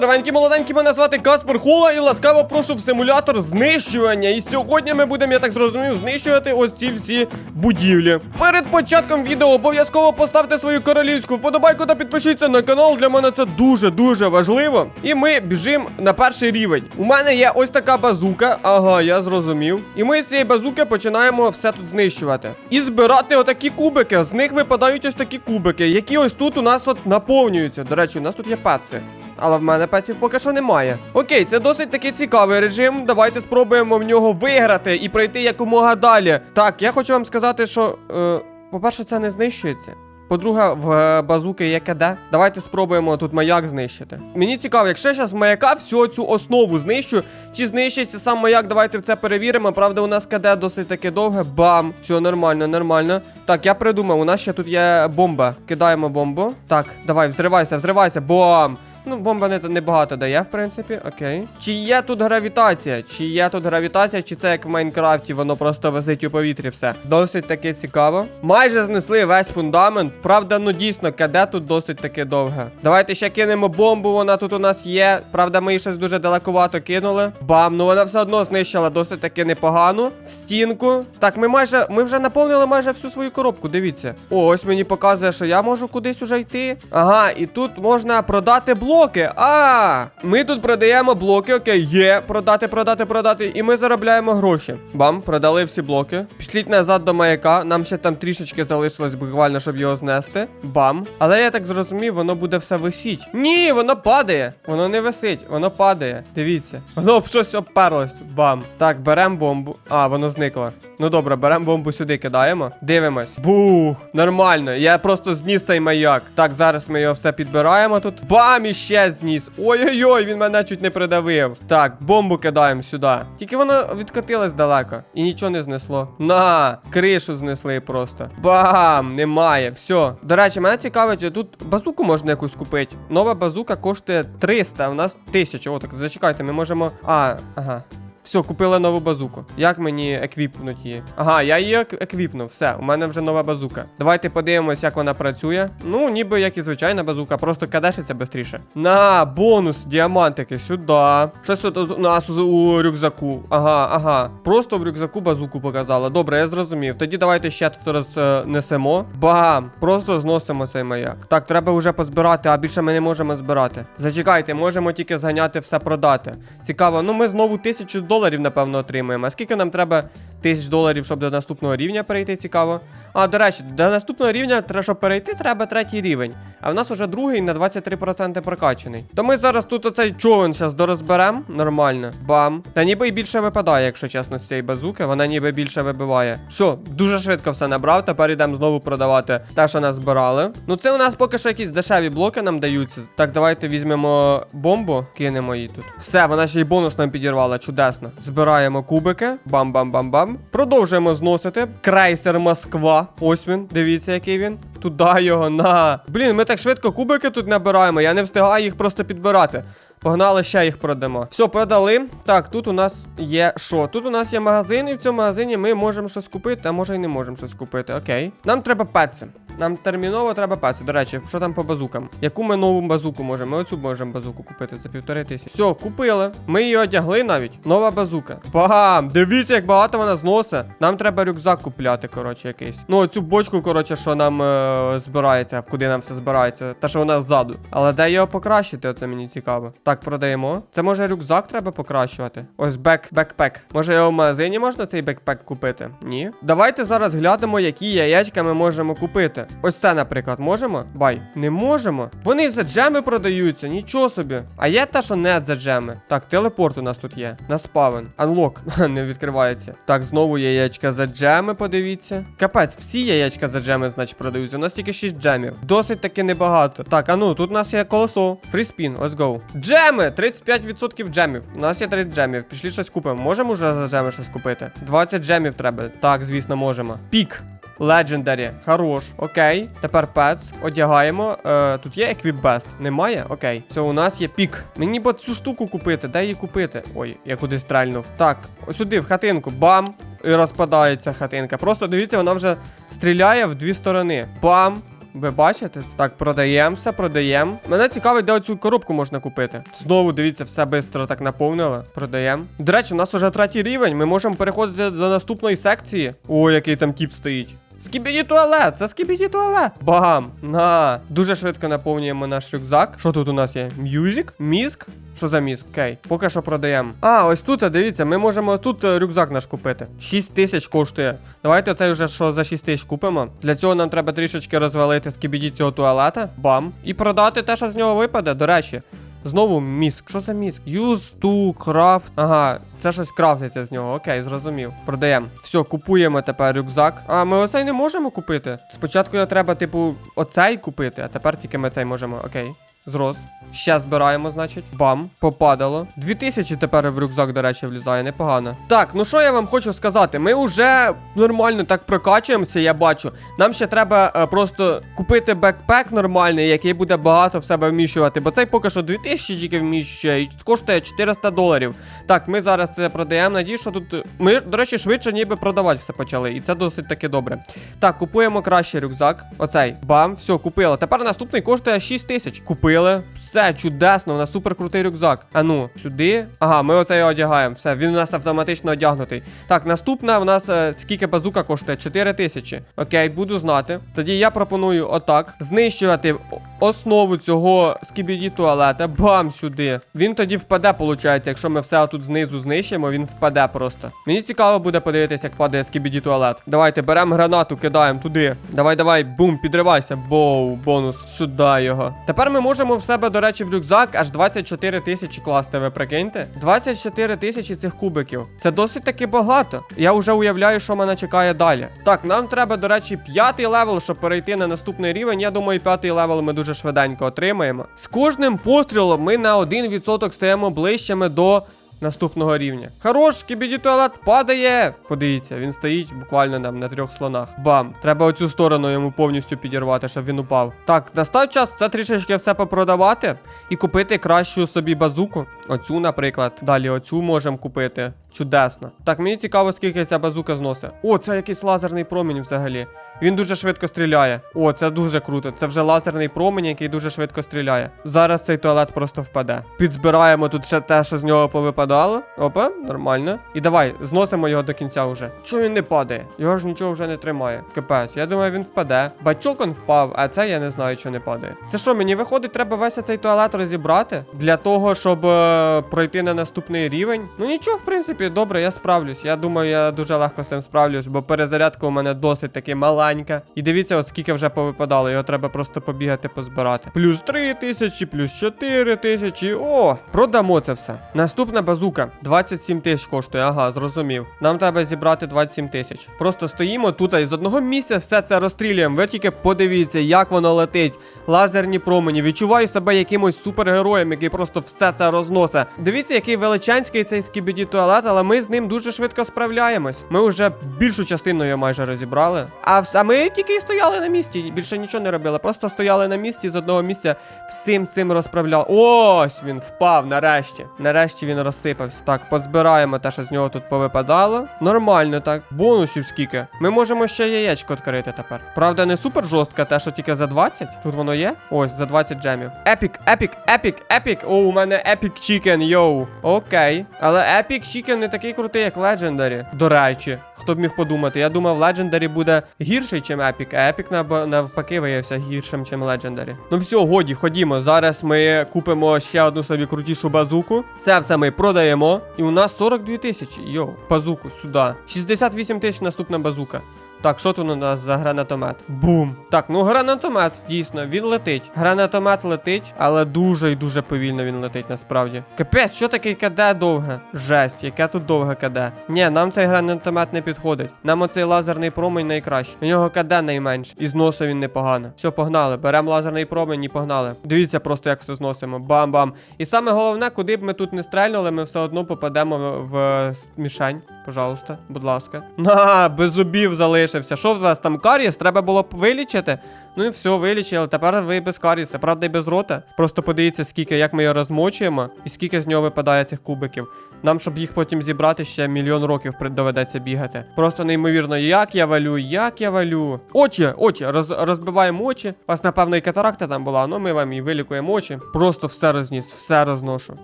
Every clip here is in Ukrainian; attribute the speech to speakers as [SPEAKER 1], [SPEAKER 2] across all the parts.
[SPEAKER 1] Здоровенькі, молоденькі, мене звати Каспер Хула і ласкаво прошу в симулятор знищування. І сьогодні ми будемо, я так зрозумів, знищувати ось ці всі будівлі. Перед початком відео обов'язково поставте свою королівську вподобайку та підпишіться на канал. Для мене це дуже-дуже важливо. І ми біжимо на перший рівень. У мене є ось така базука. Ага, я зрозумів. І ми з цієї базуки починаємо все тут знищувати. І збирати отакі кубики. З них випадають ось такі кубики, які ось тут у нас от наповнюються. До речі, у нас тут є пеци. Але в мене пеців поки що немає. Окей, це досить такий цікавий режим. Давайте спробуємо в нього виграти і пройти якомога далі. Так, я хочу вам сказати, що, е, по-перше, це не знищується. По-друге, в е, базуки є КД. Давайте спробуємо тут маяк знищити. Мені цікаво, якщо я зараз маяка всю цю основу знищу, чи знищиться сам маяк, давайте в це перевіримо. Правда, у нас КД досить таки довге. Бам! Все нормально, нормально. Так, я придумав, у нас ще тут є бомба. Кидаємо бомбу. Так, давай, взривайся, взривайся. Бам! Ну, бомба не, не багато дає, в принципі, окей. Чи є тут гравітація? Чи є тут гравітація, чи це як в Майнкрафті, воно просто висить у повітрі все. Досить таки цікаво. Майже знесли весь фундамент. Правда, ну дійсно, КД тут досить таки довге. Давайте ще кинемо бомбу, вона тут у нас є. Правда, ми її щось дуже далекувато кинули. Бам, ну вона все одно знищила досить таки непогано. Стінку. Так, ми майже, ми вже наповнили майже всю свою коробку, дивіться. О, ось мені показує, що я можу кудись уже йти. Ага, і тут можна продати блоки. А, ми тут продаємо блоки, окей, є. Продати, продати, продати. І ми заробляємо гроші. Бам, продали всі блоки. Пішліть назад до маяка. Нам ще там трішечки залишилось буквально, щоб його знести. Бам. Але я так зрозумів, воно буде все висіть. Ні, воно падає. Воно не висить, воно падає. Дивіться. Воно об щось обперлось. Бам. Так, беремо бомбу. А, воно зникло. Ну добре, беремо бомбу сюди, кидаємо. Дивимось. Бух! Нормально. Я просто зніс цей маяк. Так, зараз ми його все підбираємо тут. Бам! Іще зніс. Ой-ой-ой, він мене чуть не придавив. Так, бомбу кидаємо сюди. Тільки воно відкотилось далеко. І нічого не знесло. На, кришу знесли просто. Бам! Немає. Все. До речі, мене цікавить, тут базуку можна якусь купити. Нова базука коштує 300, а у нас 1000. О, так зачекайте, ми можемо. А, ага. Все, купили нову базуку. Як мені еквіпнуть її? Ага, я її ек- еквіпнув. Все, у мене вже нова базука. Давайте подивимось, як вона працює. Ну, ніби як і звичайна базука, просто кадешиться швидше. На, бонус, діамантики, сюди. Щось у нас у рюкзаку. Ага, ага. Просто в рюкзаку базуку показала. Добре, я зрозумів. Тоді давайте ще тут рознесемо. Бам! Просто зносимо цей маяк. Так, треба вже позбирати, а більше ми не можемо збирати. Зачекайте, можемо тільки зганяти все продати. Цікаво, ну ми знову тисячу доларів, напевно, отримаємо. А скільки нам треба тисяч доларів, щоб до наступного рівня перейти? Цікаво. А, до речі, до наступного рівня, щоб перейти, треба третій рівень. А в нас уже другий на 23% прокачаний. То ми зараз тут оцей човен зараз дорозберемо. Нормально. Бам. Та ніби і більше випадає, якщо чесно, з цієї базуки. Вона ніби більше вибиває. Все, дуже швидко все набрав. Тепер йдемо знову продавати те, що нас збирали. Ну це у нас поки що якісь дешеві блоки нам даються. Так, давайте візьмемо бомбу, кинемо її тут. Все, вона ще й бонус нам підірвала. Чудесно. Збираємо кубики. Бам-бам-бам-бам. Продовжуємо зносити. Крейсер Москва. Ось він. Дивіться, який він. Туди його на. Блін, ми так швидко кубики тут набираємо. Я не встигаю їх просто підбирати. Погнали, ще їх продамо. Все, продали. Так, тут у нас є що? Тут у нас є магазин, і в цьому магазині ми можемо щось купити, а може і не можемо щось купити. Окей. Нам треба пеці. Нам терміново треба пеці. До речі, що там по базукам? Яку ми нову базуку можемо? Ми оцю можемо базуку купити за півтори тисячі. Все, купили. Ми її одягли навіть. Нова базука. Бам! Дивіться, як багато вона зносить. Нам треба рюкзак купляти, коротше, якийсь. Ну, оцю бочку, коротше, що нам е, збирається, куди нам все збирається. Та що вона ззаду. Але де його покращити, оце мені цікаво. Так, продаємо. Це може рюкзак треба покращувати. Ось бек, бекпек. Може його в магазині можна цей бекпек купити? Ні. Давайте зараз глянемо, які яєчка ми можемо купити. Ось це, наприклад, можемо? Бай. Не можемо. Вони за джеми продаються, нічого собі. А є та, що не за джеми. Так, телепорт у нас тут є. На спавен. Анлок. не відкривається. Так, знову яєчка за джеми, подивіться. Капець, всі яєчка за джеми, значить, продаються. У нас тільки 6 джемів. Досить таки небагато. Так, а ну, тут у нас є колесо. Фріспін, let's go. Джеми! 35% джемів. У нас є 30 джемів. Пішли щось купимо. Можемо вже за джеми щось купити? 20 джемів треба. Так, звісно, можемо. Пік. Legendary. Хорош. Окей. Тепер пец. Одягаємо. Е, тут є Best? Немає? Окей. Все, у нас є пік. Мені б цю штуку купити. Де її купити? Ой, я кудись стрельнув. Так, ось сюди, в хатинку. Бам! І розпадається хатинка. Просто дивіться, вона вже стріляє в дві сторони. Бам! Ви бачите? Так, продаємо все, продаємо. Мене цікавить, де оцю коробку можна купити. Знову дивіться, все швидко так наповнили. Продаємо. До речі, у нас уже третій рівень. Ми можемо переходити до наступної секції. О, який там тіп стоїть. Скібіді туалет, це скібіді туалет. Бам! На. Дуже швидко наповнюємо наш рюкзак. Що тут у нас є? М'юзик? Мізк? Що за мізк? Окей, поки що продаємо. А, ось тут, дивіться, ми можемо тут е, рюкзак наш купити. 6 тисяч коштує. Давайте цей вже що за 6 тисяч купимо. Для цього нам треба трішечки розвалити скібіді цього туалета. Бам. І продати те, що з нього випаде. До речі. Знову міск. Що за міск? Use to craft. Ага, це щось крафтиться з нього. Окей, зрозумів. Продаємо. Все, купуємо тепер рюкзак. А, ми оцей не можемо купити. Спочатку треба, типу, оцей купити, а тепер тільки ми цей можемо. Окей. Зрос. Ще збираємо, значить. Бам, попадало. 2000 тепер в рюкзак, до речі, влізає, непогано. Так, ну що я вам хочу сказати? Ми вже нормально так прокачуємося, я бачу. Нам ще треба е, просто купити бекпек нормальний, який буде багато в себе вміщувати. Бо цей поки що 2000 тільки вміщує і коштує 400 доларів. Так, ми зараз це продаємо. Надію, що тут. Ми, до речі, швидше ніби продавати все почали. І це досить таки добре. Так, купуємо краще рюкзак. Оцей. Бам, все, купили. Тепер наступний коштує 6 тисяч. Купили. Все, чудесно, у нас супер крутий рюкзак. А ну, сюди. Ага, ми оцей одягаємо. Все, він у нас автоматично одягнутий. Так, наступна у нас е, скільки базука коштує? 4 тисячі. Окей, буду знати. Тоді я пропоную отак знищувати основу цього скібіді туалета. Бам сюди. Він тоді впаде, виходить. Якщо ми все тут знизу знищимо, він впаде просто. Мені цікаво буде подивитися, як падає скібіді туалет. Давайте беремо гранату, кидаємо туди. Давай, давай, бум, підривайся. Боу, бонус. Сюди його. Тепер ми можемо в себе, до речі, в рюкзак аж 24 тисячі класти, ви прикиньте? 24 тисячі цих кубиків. Це досить таки багато. Я вже уявляю, що мене чекає далі. Так, нам треба, до речі, п'ятий левел, щоб перейти на наступний рівень. Я думаю, п'ятий левел ми дуже швиденько отримаємо. З кожним пострілом ми на 1% стаємо ближчими до. Наступного рівня. Хорош, кібіді туалет падає. Подивіться, він стоїть буквально там на трьох слонах. Бам. Треба оцю сторону йому повністю підірвати, щоб він упав. Так, настав час це трішечки все попродавати і купити кращу собі базуку. Оцю, наприклад. Далі оцю можемо купити. Чудесно. Так, мені цікаво, скільки ця базука зносить. О, це якийсь лазерний промінь взагалі. Він дуже швидко стріляє. О, це дуже круто. Це вже лазерний промінь, який дуже швидко стріляє. Зараз цей туалет просто впаде. Підзбираємо тут ще те, що з нього повипадало. Опа, нормально. І давай, зносимо його до кінця вже. Чому він не падає? Його ж нічого вже не тримає. Капець, я думаю, він впаде. Бачок он впав, а це я не знаю, що не падає. Це що, мені виходить, треба весь цей туалет розібрати для того, щоб е, пройти на наступний рівень. Ну нічого, в принципі, добре, я справлюсь. Я думаю, я дуже легко з цим справлюсь, бо перезарядка у мене досить таки маленька. І дивіться, от скільки вже повипадало, його треба просто побігати, позбирати. Плюс 3 тисячі, плюс 4 тисячі. О, продамо це все. Наступна базука 27 тисяч коштує. Ага, зрозумів. Нам треба зібрати 27 тисяч. Просто стоїмо тут і з одного місця все це розстрілюємо. Ви тільки подивіться, як воно летить. Лазерні промені. Відчуваю себе якимось супергероєм, який просто все це розносить. Дивіться, який величанський цей скібіді туалет, але ми з ним дуже швидко справляємось. Ми вже більшу частину його майже розібрали. А, а ми тільки і стояли на місці, більше нічого не робили. Просто стояли на місці з одного місця всім цим розправляли. Ось він впав нарешті. Нарешті він розсипався. Так, позбираємо те, що з нього тут повипадало. Нормально так. Бонусів скільки. Ми можемо ще яєчко відкрити тепер. Правда, не супер жорстка, те, що тільки за 20. Тут воно є? Ось, за 20 джемів. Епік, епік, епік, епік. О, у мене епік чікен, йоу. Окей. Але епік чікен не такий крутий, як Legendary. До речі, хто б міг подумати. Я думав, Legendary буде гірший, ніж епік, а наб- навпаки виявився гіршим, ніж Legendary. Ну все, годі, ходімо. Зараз ми купимо ще одну собі крутішу базуку. Це все ми продаємо. І у нас 42 тисячі. Йоу, базуку сюди. 68 тисяч наступна базука. Так, що тут у нас за гранатомет? Бум! Так, ну гранатомет, дійсно, він летить. Гранатомет летить, але дуже і дуже повільно він летить насправді. Капець, що таке КД довге? Жесть, яке тут довге КД. Ні, нам цей гранатомет не підходить. Нам оцей лазерний промень найкраще. У нього КД найменше. І зносить він непогано. Все, погнали. Беремо лазерний промень і погнали. Дивіться просто, як все зносимо. Бам-бам. І саме головне, куди б ми тут не стрельнули, ми все одно попадемо в мішень. Пожалуйста, будь ласка. На, без зубів залишився. Що в вас там карієс? Треба було б вилічити. Ну і все, вилічили. Тепер ви без карієса, правда, і без рота. Просто подивіться, скільки, як ми його розмочуємо, і скільки з нього випадає цих кубиків. Нам, щоб їх потім зібрати, ще мільйон років доведеться бігати. Просто неймовірно, як я валю, як я валю. Очі, очі, роз, розбиваємо очі. У вас, напевно, і катаракта там була, ну ми вам і вилікуємо очі. Просто все розніс, все розношу.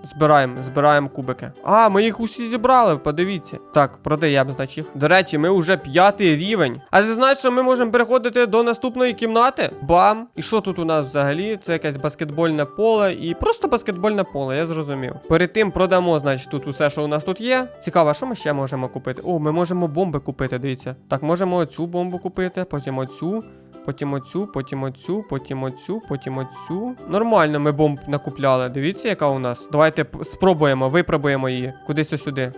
[SPEAKER 1] Збираємо, збираємо кубики. А, ми їх усі зібрали, подивіться. Так, продаємо, значить значив. До речі, ми вже п'ятий рівень. А це значить, що ми можемо переходити до наступної кімнати. Бам! І що тут у нас взагалі? Це якесь баскетбольне поле і просто баскетбольне поле, я зрозумів. Перед тим продамо, значить, тут усе, що у нас тут є. Цікаво, що ми ще можемо купити? О, ми можемо бомби купити, дивіться. Так, можемо оцю бомбу купити, потім оцю. Потім оцю, потім оцю, потім оцю, потім оцю. Нормально ми бомб накупляли. Дивіться, яка у нас. Давайте спробуємо, випробуємо її. Кудись ось сюди.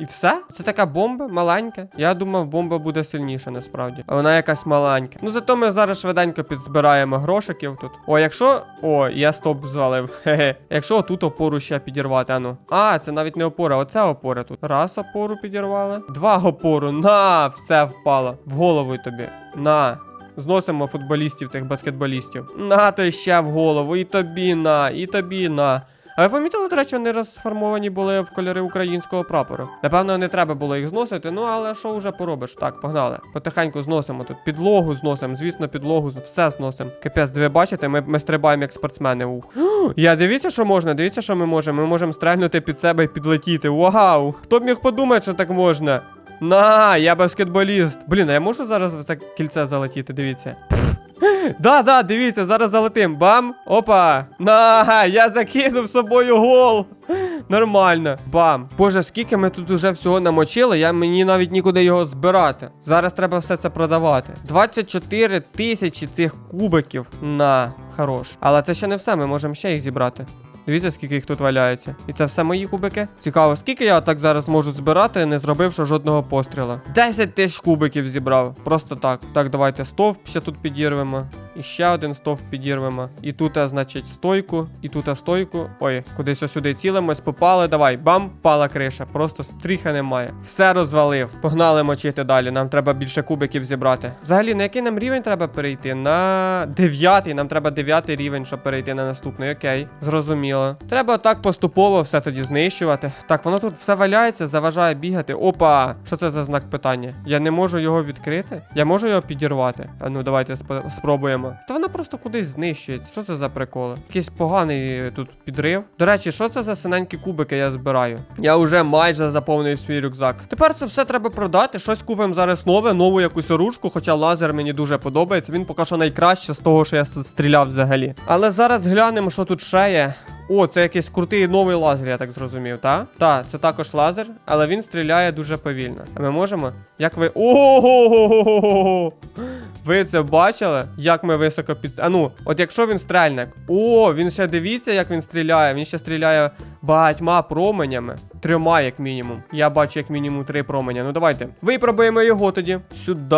[SPEAKER 1] і все? Це така бомба маленька. Я думав, бомба буде сильніша насправді. А вона якась маленька. Ну зато ми зараз швиденько підзбираємо грошиків тут. О, якщо. О, я стоп звалив. Хе-хе. Якщо тут опору ще підірвати, ану. А, це навіть не опора, оце опора тут. Раз опору підірвали. Два опору. На, все впало. В голову тобі. На. Зносимо футболістів цих баскетболістів. На то ще в голову, і тобі на, і тобі на. А ви помітили, до речі, вони розформовані були в кольори українського прапору. Напевно, не треба було їх зносити, ну але що вже поробиш? Так, погнали. Потихеньку зносимо тут. Підлогу зносимо, звісно, підлогу, все зносимо. Капець, ви бачите, ми, ми стрибаємо як спортсмени. Ух. Я дивіться, що можна, дивіться, що ми можемо. Ми можемо стрельнути під себе і підлетіти. Вау! Хто б міг подумати, що так можна? На, я баскетболіст. Блін, а я можу зараз це кільце залетіти, дивіться. Да, да, дивіться, зараз залетим. Бам! Опа! На, я закинув собою гол. Нормально. Бам. Боже, скільки ми тут уже всього намочили, я мені навіть нікуди його збирати. Зараз треба все це продавати. 24 тисячі цих кубиків. На, хорош. Але це ще не все, ми можемо ще їх зібрати. Дивіться, скільки їх тут валяється. І це все мої кубики. Цікаво, скільки я так зараз можу збирати, не зробивши жодного постріла. 10 тисяч кубиків зібрав. Просто так. Так, давайте стовп ще тут підірвемо. І ще один стовп підірвемо. І тут, значить, стойку, і тут стойку. Ой, кудись сюди цілимось, попали. Давай, бам, пала криша. Просто стріха немає. Все розвалив. Погнали мочити далі. Нам треба більше кубиків зібрати. Взагалі, на який нам рівень треба перейти? На дев'ятий. Нам треба дев'ятий рівень, щоб перейти на наступний. Окей, зрозуміло. Треба так поступово все тоді знищувати. Так, воно тут все валяється, заважає бігати. Опа! Що це за знак питання? Я не можу його відкрити? Я можу його підірвати? А ну давайте сп- спробуємо. Та вона просто кудись знищується. Що це за приколи? Якийсь поганий тут підрив. До речі, що це за синенькі кубики я збираю? Я вже майже заповнив свій рюкзак. Тепер це все треба продати. Щось купимо зараз нове, нову якусь оружку, хоча лазер мені дуже подобається. Він поки що найкраще з того, що я стріляв взагалі. Але зараз глянемо, що тут ще є. О, це якийсь крутий новий лазер, я так зрозумів, та? Так, це також лазер, але він стріляє дуже повільно. А ми можемо? Як ви. Ого! Ви це бачили? Як ми високо під. А ну, от якщо він стрельник. О, він ще дивіться, як він стріляє. Він ще стріляє багатьма променями. Трьома, як мінімум. Я бачу, як мінімум три променя. Ну давайте. Випробуємо його тоді. Сюди,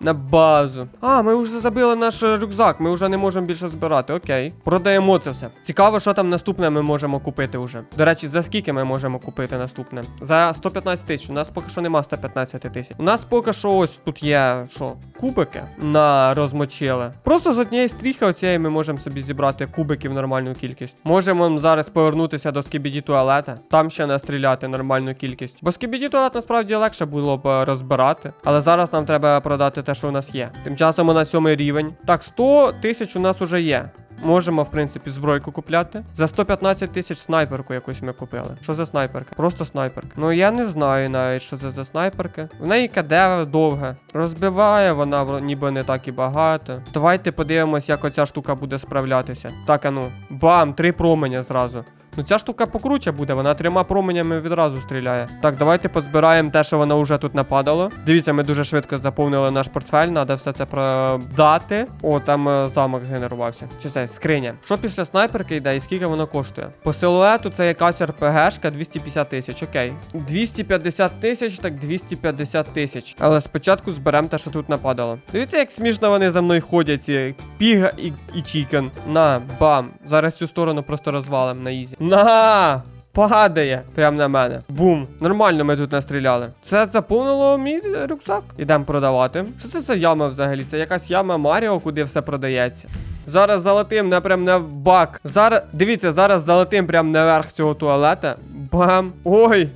[SPEAKER 1] на базу. А, ми вже забили наш рюкзак. Ми вже не можемо більше збирати. Окей. Продаємо це все. Цікаво, що там наступне ми можемо купити вже. До речі, за скільки ми можемо купити наступне? За 115 тисяч. У нас поки що нема 115 тисяч. У нас поки що ось тут є що? Кубики на розмочили. Просто з однієї стріхи оцієї ми можемо собі зібрати кубиків нормальну кількість. Можемо зараз повернутися до скібіді туалета. Там ще настріляти нормальну кількість. Бо скібіді туалет насправді легше було б е, розбирати. Але зараз нам треба продати те, що у нас є. Тим часом у нас сьомий рівень. Так, 100 тисяч у нас уже є. Можемо, в принципі, збройку купляти. За 115 тисяч снайперку якусь ми купили. Що за снайперка? Просто снайперка. Ну я не знаю навіть, що це за снайперка. В неї КД довге. Розбиває вона ніби не так і багато. Давайте подивимось, як оця штука буде справлятися. Так, а ну. Бам, три променя зразу. Ну ця штука покруче буде, вона трьома променями відразу стріляє. Так, давайте позбираємо те, що воно вже тут нападало. Дивіться, ми дуже швидко заповнили наш портфель, треба все це продати. О, там е, замок згенерувався. Чи це скриня. Що після снайперки йде і скільки воно коштує? По силуету це якась РПГшка 250 тисяч. Окей. 250 тисяч, так 250 тисяч. Але спочатку зберемо те, що тут нападало. Дивіться, як смішно вони за мною ходять, ці піга і, і чікен. На, бам. Зараз цю сторону просто розвалим на ізі. На! Падає прямо на мене. Бум. Нормально ми тут настріляли. Це заповнило мій рюкзак. Ідемо продавати. Що це за яма взагалі? Це якась яма Маріо, куди все продається. Зараз залетим на прям на бак. Зараз, дивіться, зараз залетим прям наверх цього туалета. Бам. Ой,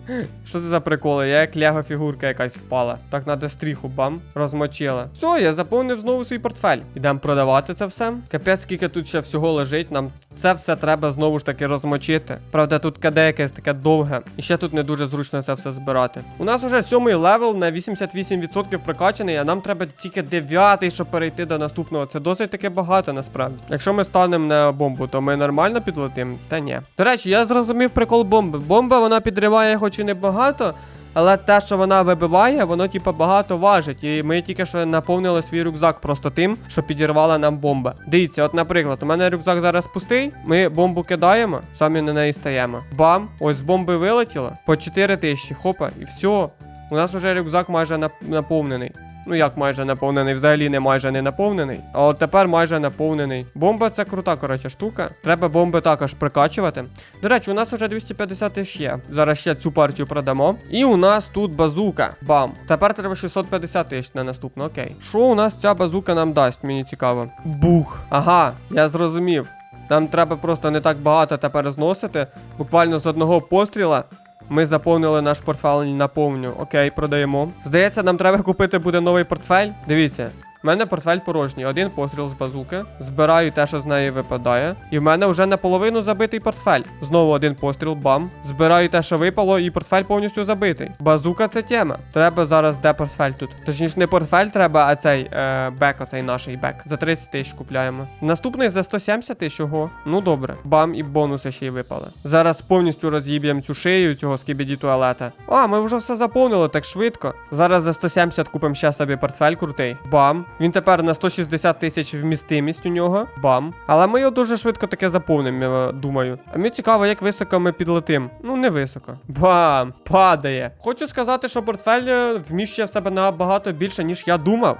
[SPEAKER 1] що це за приколи? Я як лего фігурка якась впала. Так надо стріху, бам, розмочила. Все, я заповнив знову свій портфель. Ідемо продавати це все. Капець, скільки тут ще всього лежить. Нам це все треба знову ж таки розмочити. Правда, тут КД якесь таке довге. І ще тут не дуже зручно це все збирати. У нас уже сьомий левел на 88% прокачаний, а нам треба тільки дев'ятий, щоб перейти до наступного. Це досить таки багато насправді. Якщо ми станемо на бомбу, то ми нормально підлетимо? Та ні. До речі, я зрозумів прикол бомби. Бомба вона підриває, хоч і не багато. Але те, що вона вибиває, воно типа багато важить. І ми тільки що наповнили свій рюкзак просто тим, що підірвала нам бомба. Дивіться, от, наприклад, у мене рюкзак зараз пустий. Ми бомбу кидаємо, самі на неї стаємо. Бам! Ось бомби вилетіло по 4 тисячі. Хопа, і все. У нас вже рюкзак майже наповнений. Ну як майже наповнений, взагалі не майже не наповнений. А от тепер майже наповнений. Бомба це крута, коротше, штука. Треба бомби також прикачувати. До речі, у нас вже 250 тисяч є. Зараз ще цю партію продамо. І у нас тут базука. Бам. Тепер треба 650 тисяч на наступну, окей. Що у нас ця базука нам дасть? Мені цікаво. Бух. Ага, я зрозумів. Нам треба просто не так багато тепер зносити. Буквально з одного постріла. Ми заповнили наш портфель на повню. Окей, продаємо. Здається, нам треба купити буде новий портфель. Дивіться. У мене портфель порожній, один постріл з базуки. Збираю те, що з неї випадає. І в мене вже наполовину забитий портфель. Знову один постріл, бам. Збираю те, що випало, і портфель повністю забитий. Базука це тема. Треба зараз де портфель тут. Точніше, не портфель треба, а цей е, бек, оцей наш бек. За 30 тисяч купляємо. Наступний за 170 тисяч. Ого. Ну добре. Бам, і бонуси ще й випали. Зараз повністю роз'їб'ємо цю шию цього скібіді туалета. А, ми вже все заповнили так швидко. Зараз за 170 купимо ще собі портфель крутий. Бам. Він тепер на 160 тисяч вмістимість у нього. Бам. Але ми його дуже швидко таке заповнимо, я думаю. А мені цікаво, як високо ми підлетим. Ну, не високо. Бам! Падає. Хочу сказати, що портфель е, вміщує в себе набагато більше, ніж я думав.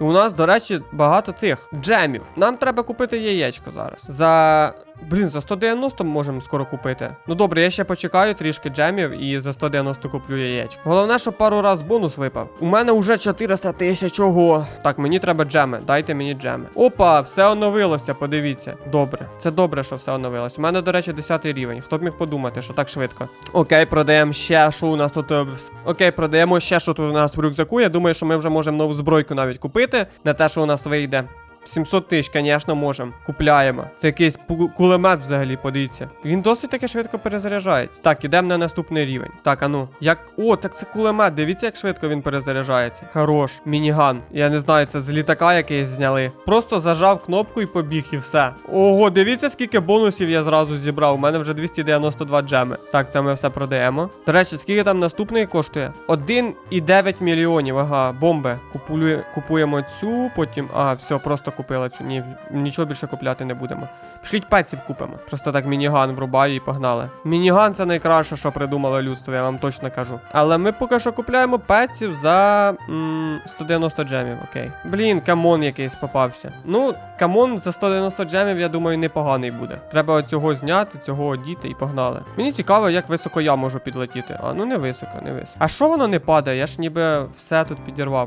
[SPEAKER 1] І у нас, до речі, багато цих джемів. Нам треба купити яєчко зараз. За. Блін, за 190 можемо скоро купити. Ну добре, я ще почекаю трішки джемів і за 190 куплю яєчко. Головне, щоб пару раз бонус випав. У мене вже 400 тисяч. Ого. Так, мені треба джеми. Дайте мені джеми. Опа, все оновилося, подивіться. Добре. Це добре, що все оновилось. У мене, до речі, 10 рівень. Хто б міг подумати, що так швидко. Окей, продаємо ще, що у нас тут. е, Окей, продаємо ще, що тут у нас в рюкзаку. Я думаю, що ми вже можемо нову збройку навіть купити на те, що у нас вийде. 700 тисяч, звісно, можемо. Купляємо. Це якийсь кулемет взагалі, подивіться. Він досить таки швидко перезаряджається. Так, ідемо на наступний рівень. Так, а ну. Як. О, так це кулемет. Дивіться, як швидко він перезаряджається. Хорош. Мініган. Я не знаю, це з літака якийсь зняли. Просто зажав кнопку і побіг, і все. Ого, дивіться, скільки бонусів я зразу зібрав. У мене вже 292 джеми. Так, це ми все продаємо. До речі, скільки там наступний коштує? 1,9 мільйонів. Ага, бомби. Купую, купуємо цю, потім. А, все, просто купила цю. Ні, нічого більше купляти не будемо. Пішліть пеців купимо. Просто так мініган врубаю і погнали. Мініган це найкраще, що придумало людство, я вам точно кажу. Але ми поки що купляємо пеців за м, 190 джемів, окей. Блін, камон якийсь попався. Ну, камон за 190 джемів, я думаю, непоганий буде. Треба оцього зняти, цього одіти і погнали. Мені цікаво, як високо я можу підлетіти. А ну не високо, не високо. А що воно не падає? Я ж ніби все тут підірвав.